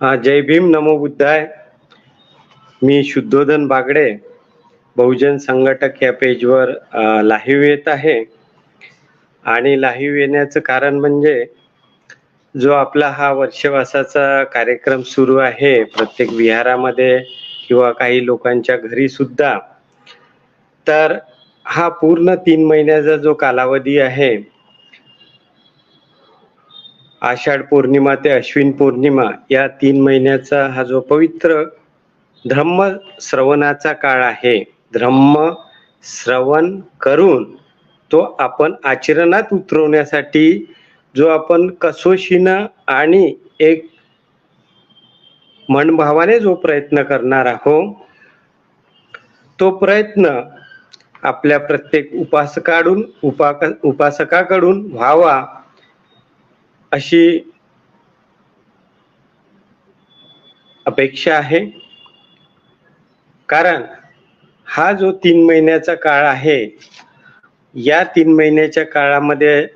हा जय भीम नमो बुद्धाय. मी शुद्धोधन बागडे बहुजन संघटक या पेजवर लाईव्ह येत आहे. आणि लाईव्ह येण्याचं कारण म्हणजे जो आपला हा वर्षवासाचा कार्यक्रम सुरू आहे प्रत्येक विहारामध्ये किंवा काही लोकांच्या घरी सुद्धा तर हा पूर्ण तीन महिन्याचा जो कालावधी आहे आषाढ पौर्णिमा ते अश्विन पौर्णिमा या तीन महिन्याचा हा जो पवित्र धम्म श्रवणाचा काळ आहे धम्म श्रवण करून तो आपण आचरणात उतरवण्यासाठी जो आपण कसोशीनं आणि एक मनभावाने जो प्रयत्न करणार आहोत तो प्रयत्न आपल्या प्रत्येक उपासकाडून उपाक उपासकाकडून व्हावा. अशी अपेक्षा आहे. कारण हा जो तीन महिन्याचा काळ आहे या तीन महिन्याच्या काळामध्ये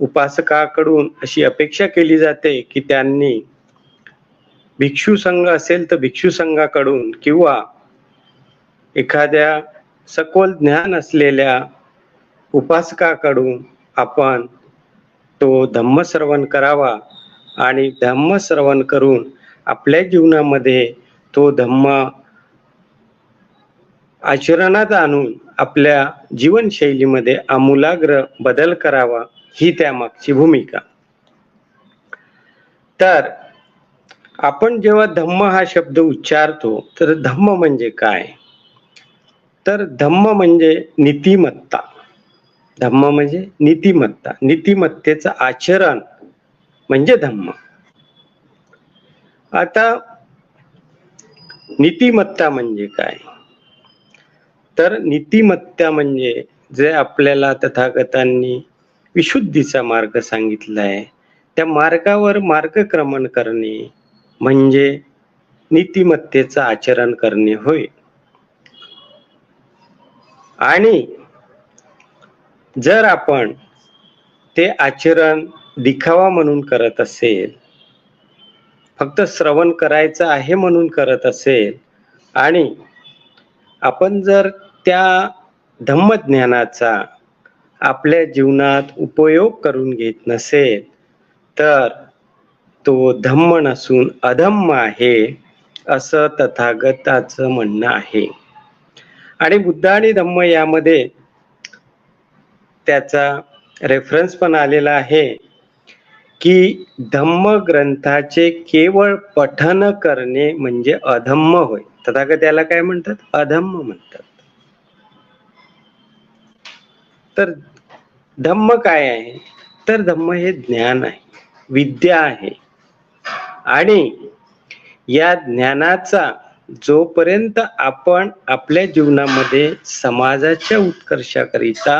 उपासकाकडून अशी अपेक्षा केली जाते की त्यांनी भिक्षू संघ असेल तर भिक्षू संघाकडून किंवा एखाद्या सखोल ज्ञान असलेल्या उपासकाकडून आपण तो धम्मश्रवण करावा आणि धम्मश्रवण करून आपल्या जीवनामध्ये तो धम्म आचरणात आणून आपल्या जीवनशैलीमध्ये आमूलाग्र बदल करावा ही त्यामागची भूमिका. तर आपण जेव्हा धम्म हा शब्द उच्चारतो तर धम्म म्हणजे काय? तर धम्म म्हणजे नीतिमत्ता. धम्म म्हणजे नीतिमत्ता. नीतिमत्तेचं आचरण म्हणजे धम्म. आता नीतिमत्ता म्हणजे काय? तर नीतिमत्ता म्हणजे जे आपल्याला तथागतांनी विशुद्धीचा मार्ग सांगितला आहे त्या मार्गावर मार्गक्रमण करणे म्हणजे नीतिमत्तेचं आचरण करणे होय. आणि जर आपण ते आचरण दिखावा म्हणून करत असेल फक्त श्रवण करायचं आहे म्हणून करत असेल आणि आपण जर त्या धम्मज्ञानाचा आपल्या जीवनात उपयोग करून घेत नसेल तर तो धम्म नसून अधम्म आहे असं तथागताचं म्हणणं आहे. आणि बुद्ध आणि धम्म यामध्ये त्याचा रेफरन्स पण आलेला आहे की धम्म ग्रंथाचे केवळ पठन करणे म्हणजे अधम्म होय. तथागत त्याला काय म्हणतात? अधम्म म्हणतात. तर धम्म काय आहे? तर धम्म हे ज्ञान आहे विद्या आहे. आणि या ज्ञानाचा जोपर्यंत आपण आपल्या जीवनामध्ये समाजाच्या उत्कर्षाकरिता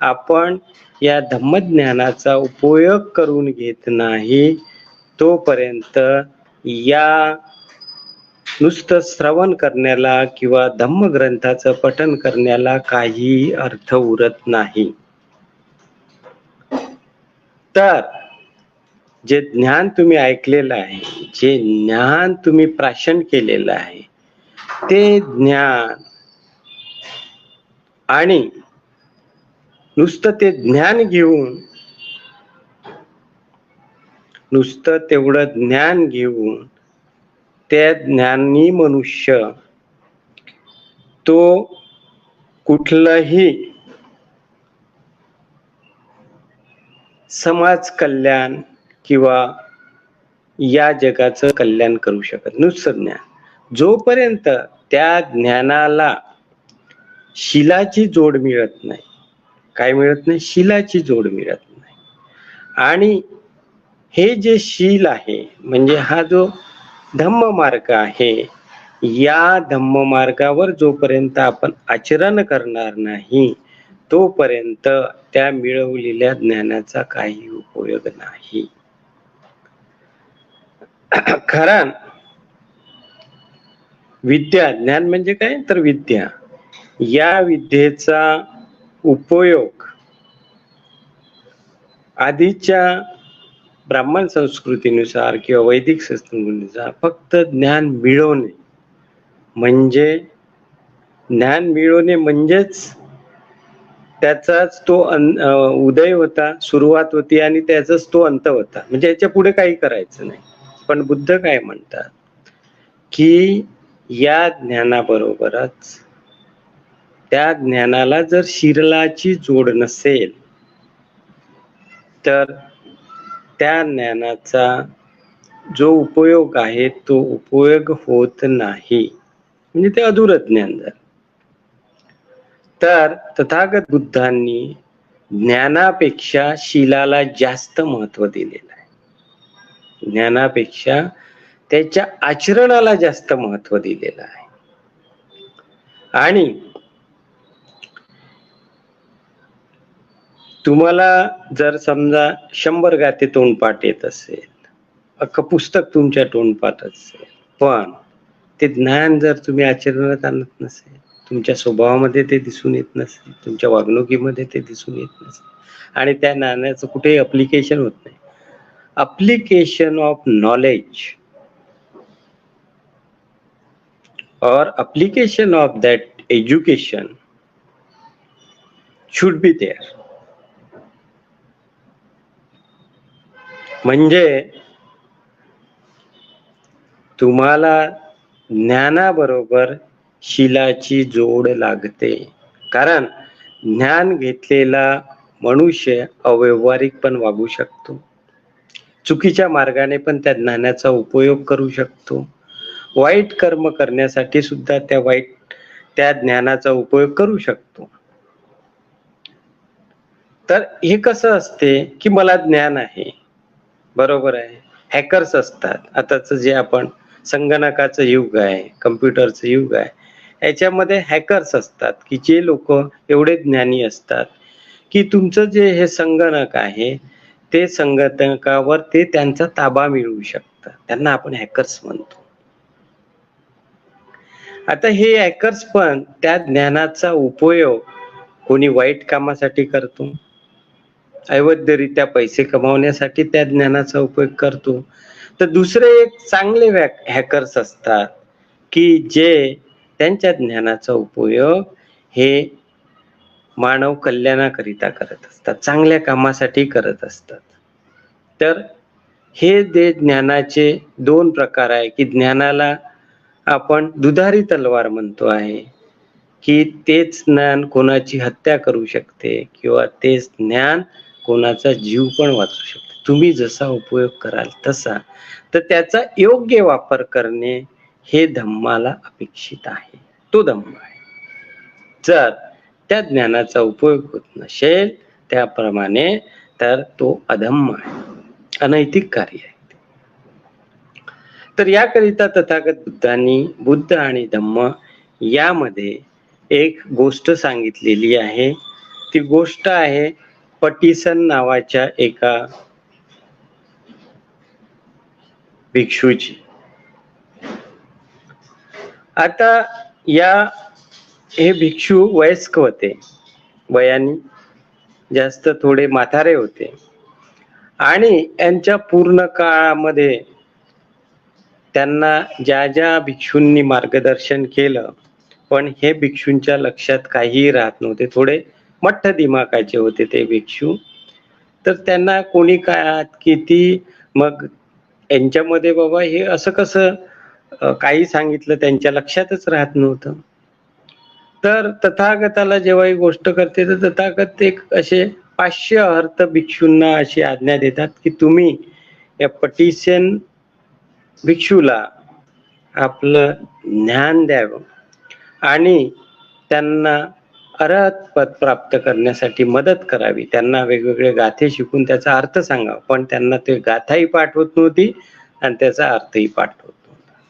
आपण या धम्मज्ञानाचा उपयोग करून घेत नाही तोपर्यंत या नुसतं श्रवण करण्याला किंवा धम्मग्रंथाचं पठन करण्याला काही अर्थ उरत नाही. तर जे ज्ञान तुम्ही ऐकलेलं आहे जे ज्ञान तुम्ही प्राशन केलेलं आहे ते ज्ञान आणि नुसतं ते ज्ञान घेऊन नुसतं तेवढं ज्ञान घेऊन त्या ज्ञानी मनुष्य तो कुठलंही समाज कल्याण किंवा या जगाचं कल्याण करू शकत. नुसतं ज्ञान. जोपर्यंत त्या ज्ञानाला शिलाची जोड मिळत नाही काय मिळत नाही शिलाची जोड मिळत नाही. आणि हे जे शील आहे म्हणजे हा जो धम्म मार्ग आहे या धम्म मार्गावर जोपर्यंत आपण आचरण करणार नाही तोपर्यंत त्या मिळवलेल्या ज्ञानाचा काही उपयोग नाही. कारण विद्या ज्ञान म्हणजे काय? तर विद्या. या विद्येचा उपयोग. आधीच्या ब्राह्मण संस्कृतीनुसार किंवा वैदिक संस्कृतीनुसार फक्त ज्ञान मिळवणे म्हणजे ज्ञान मिळवणे म्हणजेच त्याचाच तो अन- उदय होता सुरुवात होती आणि त्याचाच तो अंत होता. म्हणजे याच्यापुढे काही करायचं नाही. पण बुद्ध काय म्हणतात? की या ज्ञानाबरोबरच त्या ज्ञानाला जर शिरलाची जोड नसेल तर त्या ज्ञानाचा जो उपयोग आहे तो उपयोग होत नाही. म्हणजे ते अधुर ज्ञान झालं. तर तथागत बुद्धांनी ज्ञानापेक्षा शिलाला जास्त महत्त्व दिलेलं आहे. ज्ञानापेक्षा त्याच्या आचरणाला जास्त महत्त्व दिलेलं आहे. आणि तुम्हाला जर समजा शंभर गाते तोंडपाठ येत असेल अख्खं पुस्तक तुमच्या तोंडपाठ असेल पण ते ज्ञान जर तुम्ही आचरणात आणत नसेल तुमच्या स्वभावामध्ये ते दिसून येत नसेल तुमच्या वागणुकीमध्ये ते दिसून येत नसेल आणि त्या ज्ञानाचं कुठेही अप्लिकेशन होत नाही. अप्लिकेशन ऑफ नॉलेज और application of that education should be there. म्हणजे तुम्हाला ज्ञानाबरोबर शिलाची जोड लागते. कारण ज्ञान घेतलेला मनुष्य अव्यवहारिक पण वागू शकतो. चुकीच्या मार्गाने पण त्या ज्ञानाचा उपयोग करू शकतो. वाईट कर्म करण्यासाठी सुद्धा त्या वाईट त्या ज्ञानाचा उपयोग करू शकतो. तर हे कसं असते की मला ज्ञान आहे. बरोबर आहे. हॅकर्स असतात. आताच जे आपण संगणकाचं युग आहे कम्प्युटरचं युग आहे याच्यामध्ये हॅकर्स असतात की जे लोक एवढे ज्ञानी असतात की तुमचं जे हे संगणक आहे ते संगणकावर ते त्यांचा ताबा मिळवू शकतात. त्यांना आपण हॅकर्स म्हणतो. आता हे हॅकर्स पण त्या ज्ञानाचा उपयोग कोणी वाईट कामासाठी करतो? अवैधरित्या पैसे कमावण्यासाठी त्या ज्ञानाचा उपयोग करतो. तर दुसरे एक चांगले हॅकर्स असतात की जे त्यांच्या ज्ञानाचा उपयोग हे मानव कल्याणाकरिता करत असतात चांगल्या कामासाठी करत असतात. तर हे जे ज्ञानाचे दोन प्रकार आहे की ज्ञानाला आपण दुधारी तलवार म्हणतो आहे की तेच ज्ञान कोणाची हत्या करू शकते किंवा तेच ज्ञान कोणाचा जीव पण वाचू शकतो. तुम्ही जसा उपयोग कराल तसा. तर त्याचा योग्य वापर करणे हे धम्माला अपेक्षित आहे. तो धम्म आहे. जर त्या ज्ञानाचा उपयोग होत नसेल त्याप्रमाणे तर तो अधम्म आहे. अनैतिक कार्य आहे तर याकरिता तथागत बुद्धांनी बुद्ध आणि धम्म यामध्ये एक गोष्ट सांगितलेली आहे. ती गोष्ट आहे पटिसन नावाच्या एका भिक्षूची. आता या हे भिक्षू वयस्क होते. वयाने जास्त थोडे म्हातारे होते. आणि यांच्या पूर्ण काळामध्ये त्यांना ज्या ज्या भिक्षूंनी मार्गदर्शन केलं पण हे भिक्षूंच्या लक्षात काहीही राहत नव्हते. थोडे मठ्ठ दिमाकाचे होते ते भिक्षू. तर त्यांना कोणी काय किती मग यांच्यामध्ये बाबा हे असं कसं काही सांगितलं त्यांच्या लक्षातच राहत नव्हतं. तर तथागताला जेव्हा ही गोष्ट करते तर तथागत एक असे पाचशे अर्थ भिक्षूंना अशी आज्ञा देतात की तुम्ही या पटिशन भिक्षूला आपलं ज्ञान द्यावं. आणि त्यांना अर्हत पद प्राप्त करण्यासाठी मदत करावी. त्यांना वेगवेगळे गाथे शिकून त्याचा अर्थ सांगावा. पण त्यांना ते गाथाही पाठ होत नव्हती आणि त्याचा अर्थही पाठ होत नव्हता.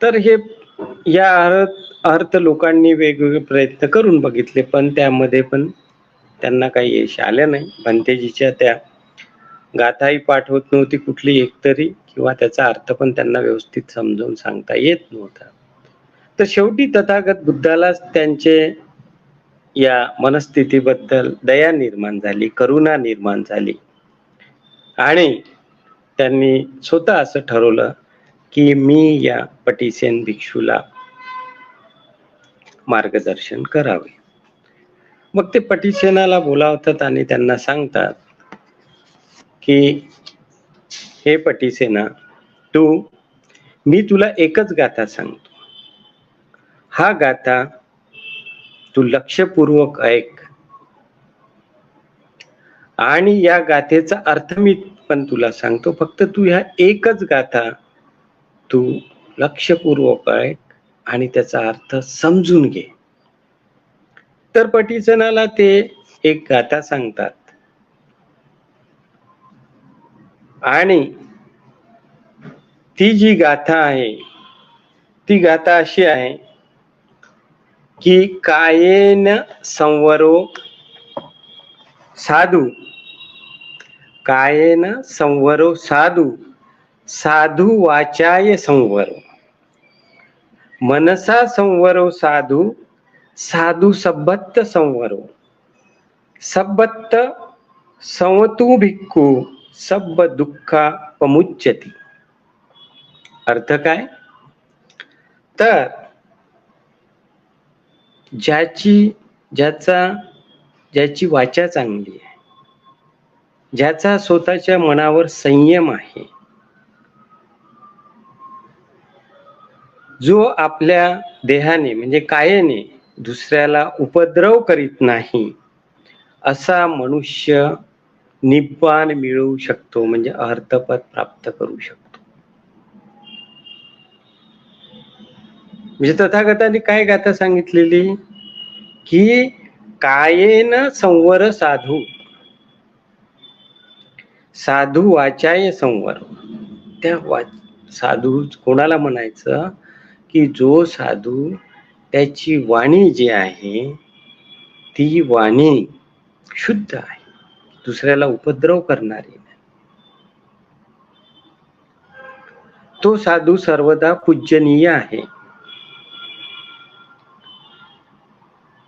तर हे या अर्थ अर्थ लोकांनी वेगवेगळे प्रयत्न करून बघितले पण त्यामध्ये पण त्यांना काही यश आलं नाही. भंतेजीच्या त्या गाथाही पाठ होत नव्हती कुठली एकतरी किंवा त्याचा अर्थ पण त्यांना व्यवस्थित समजावून सांगता येत नव्हता. तर शेवटी तथागत बुद्धालाच त्यांचे या मनस्थितीबद्दल दया निर्माण झाली करुणा निर्माण झाली. आणि त्यांनी स्वतः असं ठरवलं की मी या पटिसेन भिक्षूला मार्गदर्शन करावे. मग ते पटिसेनाला बोलावतात आणि त्यांना सांगतात की हे पटिसेना तू मी तुला एकच गाथा सांगतो. हा गाथा तू लक्षपूर्वक ऐक. आणि या गाथेचा अर्थ मी पण तुला सांगतो. फक्त तू ह्या एकच गाथा तू लक्षपूर्वक ऐक आणि त्याचा अर्थ समजून घे. तर पटीजनाला ते एक गाथा सांगतात. आणि ती जी गाथा आहे ती गाथा अशी आहे की कायेन संवरो साधू। कायेन संवरो साधू साधू वाचाय संवरो। मनसा संवरो साधू साधू सब्बत्त संवरो। सब्बत्त संवतु भिक्खू सब दुःखा पमुच्यती। अर्थ काय? तर ज्याची ज्याचा ज्याची वाचा चांगली आहे. ज्याचा स्वतःच्या मनावर संयम आहे. जो आपल्या देहाने म्हणजे कायेने दुसऱ्याला उपद्रव करीत नाही असा मनुष्य निब्बान मिळवू शकतो म्हणजे अर्थपद प्राप्त करू शकतो. म्हणजे तथागताने काय गाथा सांगितलेली? की कायेन संवर साधू. साधू वाचाय संवर. त्या वाच साधू कोणाला म्हणायचं? की जो साधू त्याची वाणी जी आहे ती वाणी शुद्ध आहे. दुसऱ्याला उपद्रव करणारी नाही. तो साधू सर्वदा पूजनीय आहे.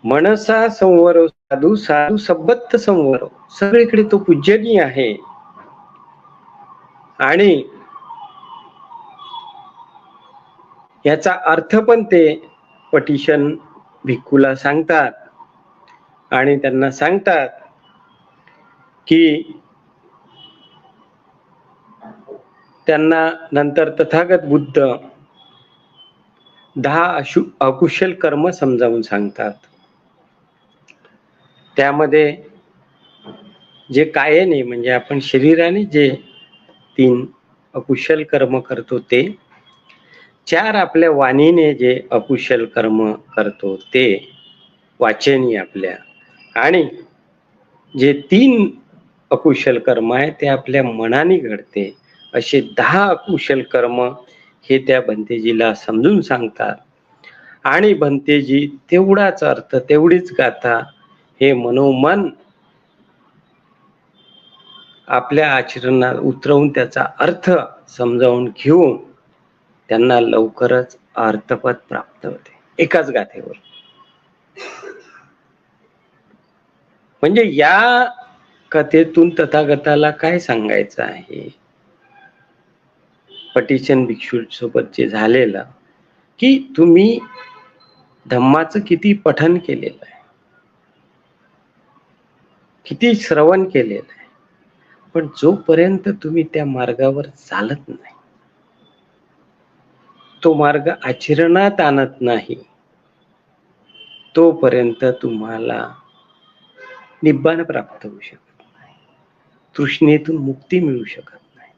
मनसा संवर साधू साधू सबत्त संवर. सगळीकडे तो पूजनीय आहे. आणि याचा अर्थ पण ते पटिशन भिक्खूला सांगतात. आणि त्यांना सांगतात की त्यांना नंतर तथागत बुद्ध दहा अशु अकुशल कर्म समजावून सांगतात. त्यामध्ये जे कायेने म्हणजे आपण शरीराने जे तीन अकुशल कर्म करतो ते चार आपल्या वाणीने जे अकुशल कर्म करतो ते वाचनी आपल्या. आणि जे तीन अकुशल कर्म आहे ते आपल्या मनाने घडते. असे दहा अकुशल कर्म हे त्या भंतेजीला समजून सांगतात. आणि भंतेजी तेवढाच अर्थ तेवढीच गाथा हे मनोमन आपल्या आचरणात उतरवून त्याचा अर्थ समजावून घेऊन त्यांना लवकरच अर्थपद प्राप्त होते. एकाच गाथेवर. म्हणजे या कथेतून तथागताला काय सांगायचं आहे? पटिशन भिक्षू सोबत जे झालेलं की तुम्ही धम्माचं किती पठन केलेलं आहे? किती श्रवण केलेलं आहे पण जोपर्यंत तुम्ही त्या मार्गावर चालत नाही तो मार्ग आचरणात आणत नाही तोपर्यंत तुम्हाला निब्बाण प्राप्त होऊ शकत नाही. तृष्णेतून मुक्ती मिळू शकत नाही.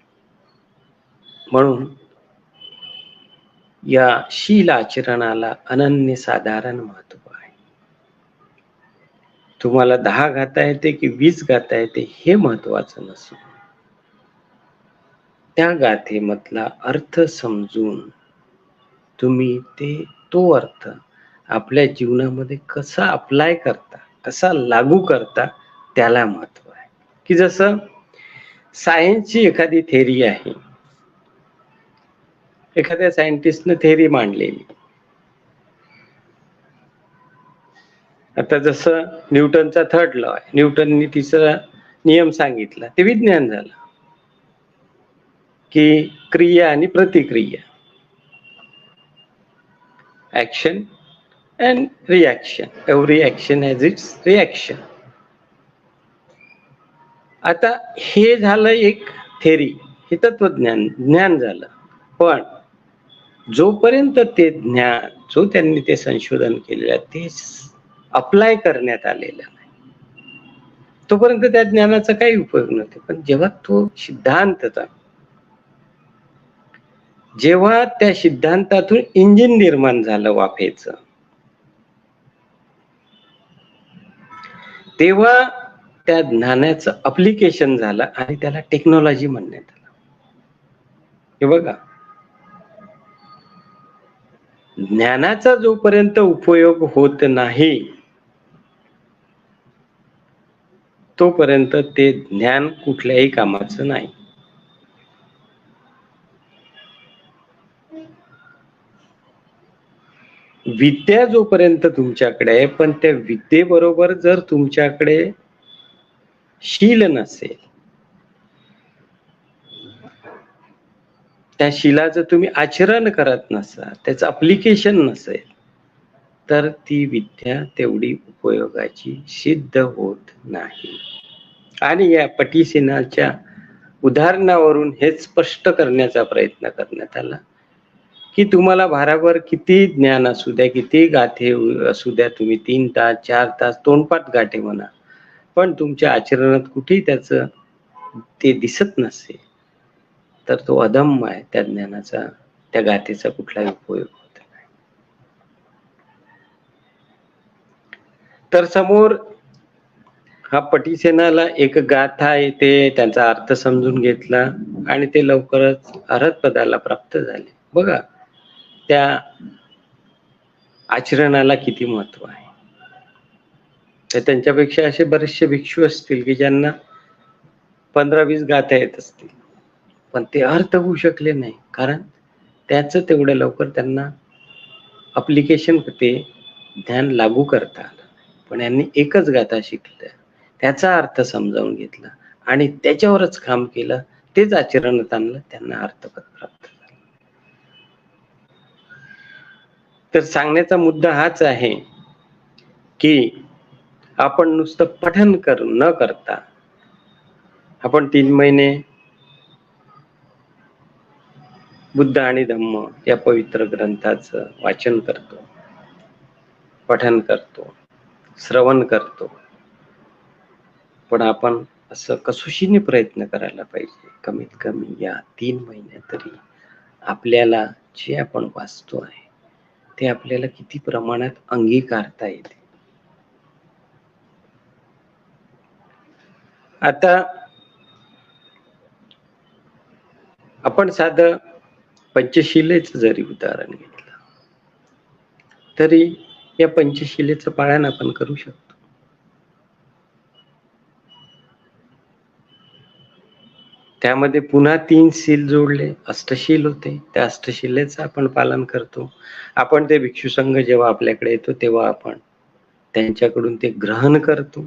म्हणून या शील आचरणाला अनन्य साधारण महत्त्व तुम्हाला दहा गाता येते की वीस गाता येते हे महत्वाचं नसून. त्या गाथेमधला अर्थ समजून तुम्ही ते तो अर्थ आपल्या जीवनामध्ये कसा अप्लाय करता कसा लागू करता त्याला महत्त्व आहे. की जसं सायन्सची एखादी थेरी आहे. एखाद्या सायंटिस्टनं थेरी मांडलेली. आता जसं न्यूटनचा थर्ड लॉ आहे. न्यूटननी तिसरा नियम सांगितला. ते विज्ञान झालं. की क्रिया आणि प्रतिक्रिया. Action and reaction every action has its reaction आता हे झालं एक थेरी हे तत्वज्ञान ज्ञान झालं. पण जोपर्यंत ते ज्ञान जो त्यांनी ते संशोधन केलेलं ते अप्लाय करण्यात आलेला नाही. तोपर्यंत त्या ज्ञानाचा काही उपयोग नव्हते. पण जेव्हा तो सिद्धांतचा जेव्हा त्या सिद्धांतातून इंजिन निर्माण झालं वाफेचं तेव्हा त्या ज्ञानाचं अप्लिकेशन झालं आणि त्याला टेक्नॉलॉजी म्हणण्यात आलं. हे बघा. ज्ञानाचा जोपर्यंत उपयोग होत नाही तोपर्यंत ते ज्ञान कुठल्याही कामाचं नाही. विद्या जोपर्यंत तुमच्याकडे आहे पण त्या विद्येबरोबर जर तुमच्याकडे शील नसेल त्या शिलाचं तुम्ही आचरण करत नसाल त्याचं अप्लिकेशन नसेल तर ती विद्या तेवढी उपयोगाची सिद्ध होत नाही. आणि या पटीसेनाच्या उदाहरणावरून हेच स्पष्ट करण्याचा प्रयत्न करण्यात आला की तुम्हाला भाराभर किती ज्ञान असू द्या किती गाठे असू द्या तुम्ही तीन तास चार तास तोंडपाठ गाठे म्हणा. पण तुमच्या आचरणात कुठेही त्याचं ते दिसत नसेल तर तो अधम्म आहे त्या ज्ञानाचा त्या गाथेचा कुठलाही उपयोग होत नाही तर समोर हा पटीसेनाला एक गाथा आहे ते त्यांचा अर्थ समजून घेतला आणि ते लवकरच अर्हत पदाला प्राप्त झाले. बघा त्या आचरणाला किती महत्त्व आहे. तर त्यांच्यापेक्षा असे बरेचसे भिक्षू असतील की ज्यांना पंधरा वीस गाथा येत असतील. पण ते अर्थ होऊ शकले नाही कारण त्याच तेवढ्या लवकर त्यांना अप्लिकेशन ते ध्यान लागू करता पण यांनी एकच गाथा शिकल्या. त्याचा अर्थ समजावून घेतला आणि त्याच्यावरच काम केलं. तेच आचरणात आणलं त्यांना अर्थपद प्राप्त झालं. तर सांगण्याचा मुद्दा हाच आहे की आपण नुसतं पठन कर न करता आपण तीन महिने बुद्ध आणि धम्म या पवित्र ग्रंथाचं वाचन करतो पठन करतो. श्रवण करतो. पण आपण असं कसोशीने प्रयत्न करायला पाहिजे. कमीत कमी या तीन महिन्यात तरी आपल्याला जे आपण वाचतो आहे ते आपल्याला किती प्रमाणात अंगीकारता येते. आता आपण साध पंचशिलेच जरी उदाहरण घेतलं तरी या पंचशिलेचं पाळण आपण करू शकतो. त्यामध्ये पुन्हा तीन शील जोडले अष्टशील होते. त्या अष्टशिलेचं आपण पालन करतो. आपण ते भिक्षू संघ जेव्हा आपल्याकडे येतो तेव्हा आपण त्यांच्याकडून ते ग्रहण करतो.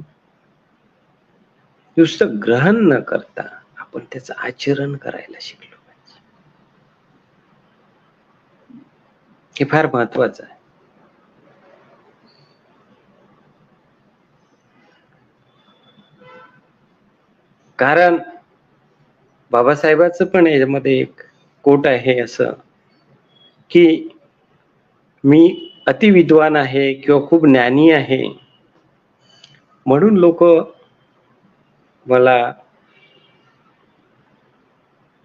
नुसतं ग्रहण न करता आपण त्याचं आचरण करायला शिकलो पाहिजे. हे फार महत्वाचं आहे. कारण बाबासाहेबाचं पण याच्यामध्ये एक कोट आहे असं की मी अतिविद्वान आहे किंवा खूप ज्ञानी आहे. म्हणून लोक मला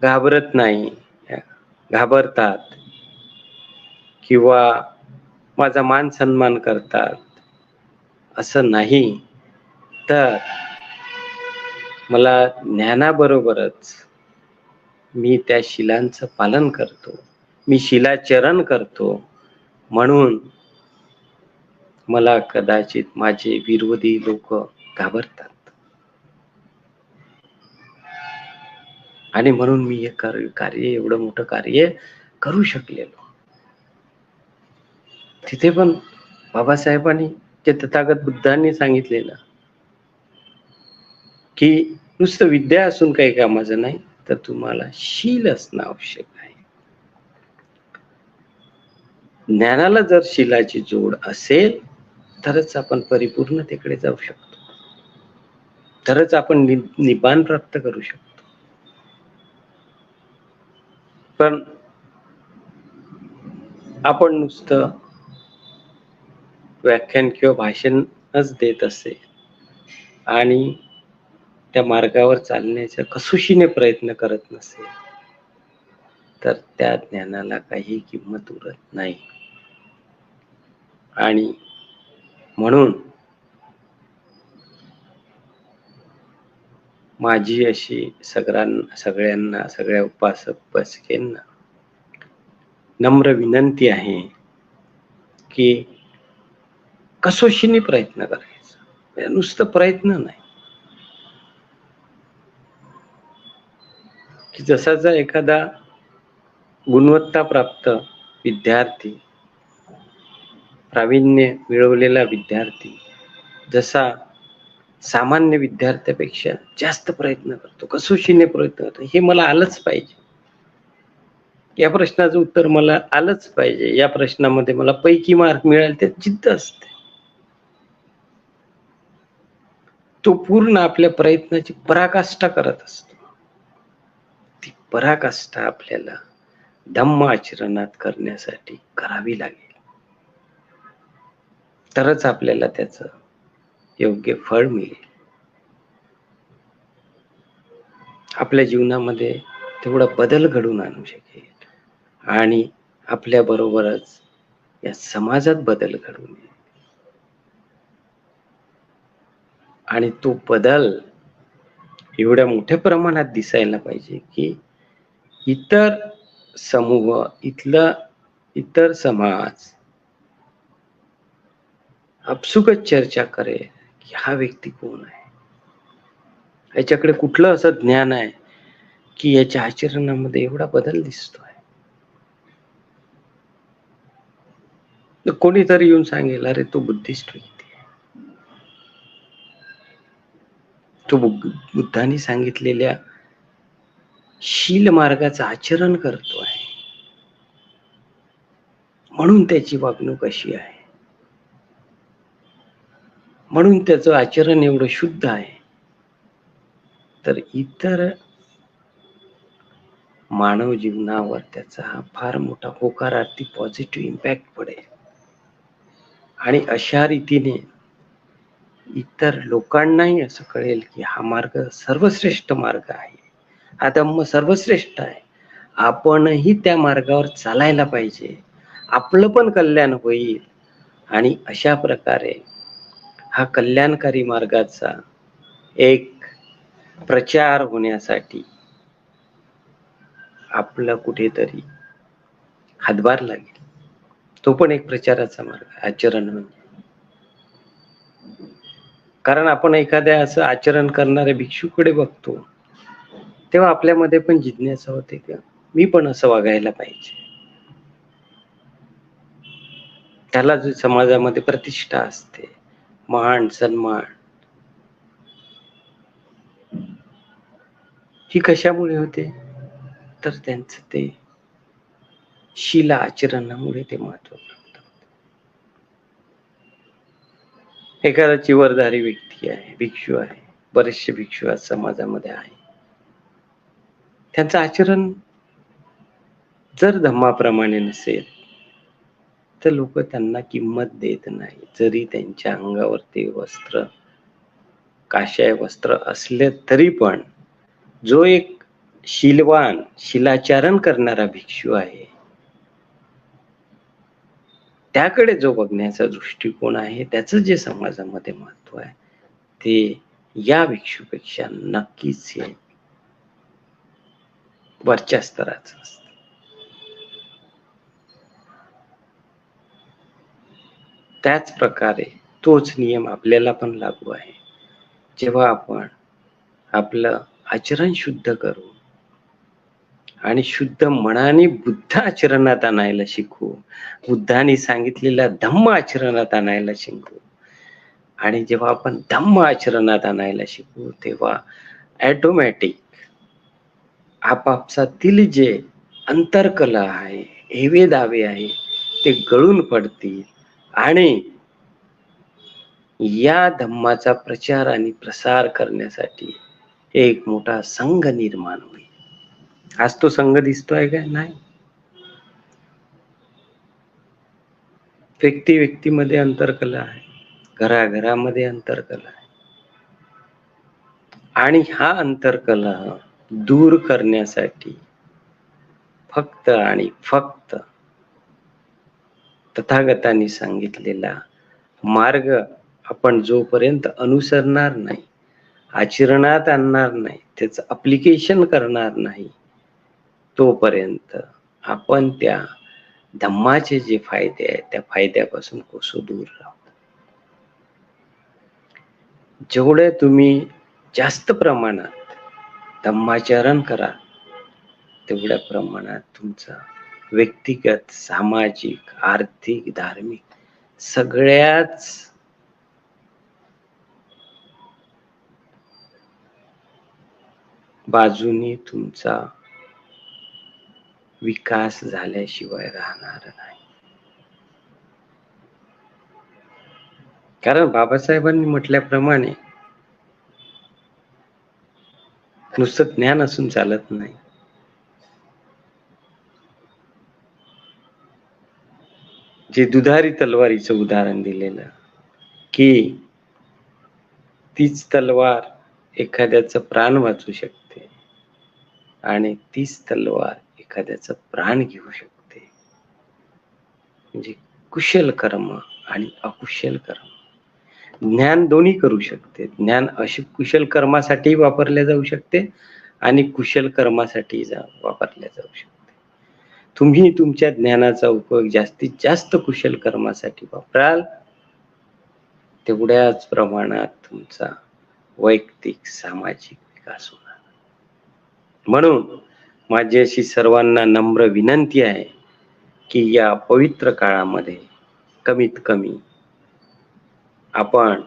घाबरत नाही घाबरतात किंवा माझा मान सन्मान करतात असं नाही. तर मला ज्ञानाबरोबरच मी त्या शिलांचं पालन करतो. मी शिलाचरण करतो. म्हणून मला कदाचित माझे विरोधी लोक घाबरतात. आणि म्हणून मी हे कार्य एवढं मोठं कार्य करू शकलेलो. तिथे पण बाबासाहेबांनी ते तथागत बुद्धांनी सांगितलेलं की नुसतं विद्या असून काही कामाचं नाही तर तुम्हाला शील असणं आवश्यक आहे. ज्ञानाला जर शिलाची जोड असेल तरच आपण परिपूर्णतेकडे जाऊ शकतो. तरच आपण नि- निबाण प्राप्त करू शकतो. पण आपण नुसतं व्याख्यान किंवा भाषणच देत असेल आणि त्या मार्गावर चालण्याचा कसोशीने प्रयत्न करत नसेल तर त्या ज्ञानाला काही किंमत उरत नाही. आणि म्हणून माझी अशी सगळ्यांना सगळ्यांना सगळ्या उपासक उपासिकेंना नम्र विनंती आहे की कसोशीने प्रयत्न करायचा. म्हणजे नुसतं प्रयत्न नाही. की जसाचा एखादा गुणवत्ता प्राप्त विद्यार्थी प्रावीण्य मिळवलेला विद्यार्थी जसा सामान्य विद्यार्थ्यापेक्षा जास्त प्रयत्न करतो कसोशीने प्रयत्न करतो हे मला आलंच पाहिजे. या प्रश्नाचं उत्तर मला आलंच पाहिजे. या प्रश्नामध्ये मला पैकी मार्क मिळाल ते जिद्द असते. तो पूर्ण आपल्या प्रयत्नाची पराकाष्ठा करत असतो. पराकाष्ठा आपल्याला धम्म आचरणात करण्यासाठी करावी लागेल. तरच आपल्याला त्याच योग्य फळ मिळेल. आपल्या जीवनामध्ये तेवढा बदल घडून आणू शकेल आणि आपल्या बरोबरच या समाजात बदल घडून येईल. आणि तो बदल एवढ्या मोठ्या प्रमाणात दिसायला पाहिजे की इतर समूह इथलं इतर समाज आपसुकच चर्चा करेल की हा व्यक्ती कोण आहे? याच्याकडे कुठलं असं ज्ञान आहे की याच्या आचरणामध्ये एवढा बदल दिसतोय? तर कोणीतरी येऊन सांगेल अरे तो बुद्धिस्ट व्यक्ती आहे. तो बुग- बुद्धाने सांगितलेल्या शील मार्गाचं आचरण करतो आहे. म्हणून त्याची वागणूक अशी आहे. म्हणून त्याचं आचरण एवढं शुद्ध आहे. तर इतर मानव जीवनावर त्याचा हा फार मोठा होकारार्थी पॉझिटिव्ह इम्पॅक्ट पडेल. आणि अशा रीतीने इतर लोकांनाही असं कळेल की हा मार्ग सर्वश्रेष्ठ मार्ग आहे. आता मग सर्वश्रेष्ठ आहे. आपणही त्या मार्गावर चालायला पाहिजे. आपलं पण कल्याण होईल. आणि अशा प्रकारे हा कल्याणकारी मार्गाचा एक प्रचार होण्यासाठी आपलं कुठेतरी हातभार लागेल. तो पण एक प्रचाराचा मार्ग आचरण म्हणजे. कारण आपण एखाद्या असं आचरण करणाऱ्या भिक्षूकडे बघतो. तेव्हा आपल्यामध्ये पण जिज्ञासा होते किंवा मी पण असं वागायला पाहिजे. त्याला जो समाजामध्ये प्रतिष्ठा असते मान सन्मान ही कशामुळे होते? तर त्यांचं ते शिला आचरणामुळे ते महत्त्व एखादा चिवरधारी व्यक्ती आहे भिक्षू आहे बरेचसे भिक्षू आज समाजामध्ये आहे त्यांचं आचरण जर धम्माप्रमाणे नसेल तर लोक त्यांना किंमत देत नाही. जरी त्यांच्या अंगावर ते वस्त्र काशाय वस्त्र असले तरी पण जो एक शिलवान शिलाचारण करणारा भिक्षू आहे त्याकडे जो बघण्याचा दृष्टिकोन आहे त्याचं जे समाजामध्ये महत्त्व आहे ते या भिक्षूपेक्षा नक्कीच आहे वरच्या स्तराचं असतं त्याच प्रकारे तोच नियम आपल्याला पण लागू आहे. जेव्हा आपण आपलं आचरण शुद्ध करू आणि शुद्ध मनाने बुद्ध आचरणात आणायला शिकू बुद्धाने सांगितलेला धम्म आचरणात आणायला शिकू आणि जेव्हा आपण धम्म आचरणात आणायला शिकू तेव्हा ॲटोमॅटिक आपापसातील जे अंतरकला आहे हेवे दावे आहे ते गळून पडतील. आणि या धम्माचा प्रचार आणि प्रसार करण्यासाठी एक मोठा संघ निर्माण होईल. आज तो संघ दिसतोय का नाही. व्यक्ती व्यक्तीमध्ये अंतरकला आहे. घराघरामध्ये अंतरकला आहे. आणि हा अंतरकला दूर करण्यासाठी फक्त आणि फक्त तथागतांनी सांगितलेला मार्ग आपण जोपर्यंत अनुसरणार नाही आचरणात आणणार नाही त्याचं अप्लिकेशन करणार नाही तोपर्यंत आपण त्या धम्माचे जे फायदे आहेत त्या फायद्यापासून कोसो दूर राहतो जेवढे तुम्ही जास्त प्रमाणात धम्माचरण करा. तेवढ्या प्रमाणात तुमचा व्यक्तिगत सामाजिक आर्थिक धार्मिक सगळ्याच बाजूनी तुमचा विकास झाल्याशिवाय राहणार नाही. कारण बाबासाहेबांनी म्हटल्याप्रमाणे नुसतं ज्ञान असून चालत नाही. जे दुधारी तलवारीचं उदाहरण दिलेलं की तीच तलवार एखाद्याचं प्राण वाचू शकते आणि तीच तलवार एखाद्याचं प्राण घेऊ शकते. म्हणजे कुशल कर्म आणि अकुशल कर्म. ज्ञान दोन्ही करू शकते. ज्ञान अशी कुशल कर्मासाठी वापरले जाऊ शकते आणि कुशल कर्मासाठी जा वापरले जाऊ शकते. तुम्ही तुमच्या ज्ञानाचा उपयोग जास्तीत जास्त कुशल कर्मासाठी वापराल. तेवढ्याच प्रमाणात तुमचा वैयक्तिक सामाजिक विकास होणार. म्हणून माझी अशी सर्वांना नम्र विनंती आहे की या पवित्र काळामध्ये कमीत कमी आपण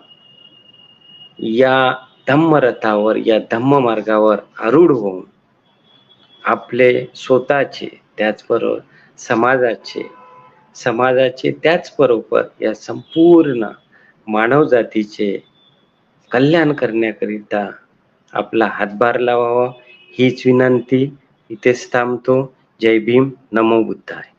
या धम्मरथावर या धम्म मार्गावर आरूढ होऊन आपले स्वतःचे त्याचबरोबर समाजाचे समाजाचे त्याचबरोबर या संपूर्ण मानव जातीचे कल्याण करण्याकरिता आपला हातभार लावावा. हीच विनंती. इथेच थांबतो. जय भीम. नमो बुद्धाय.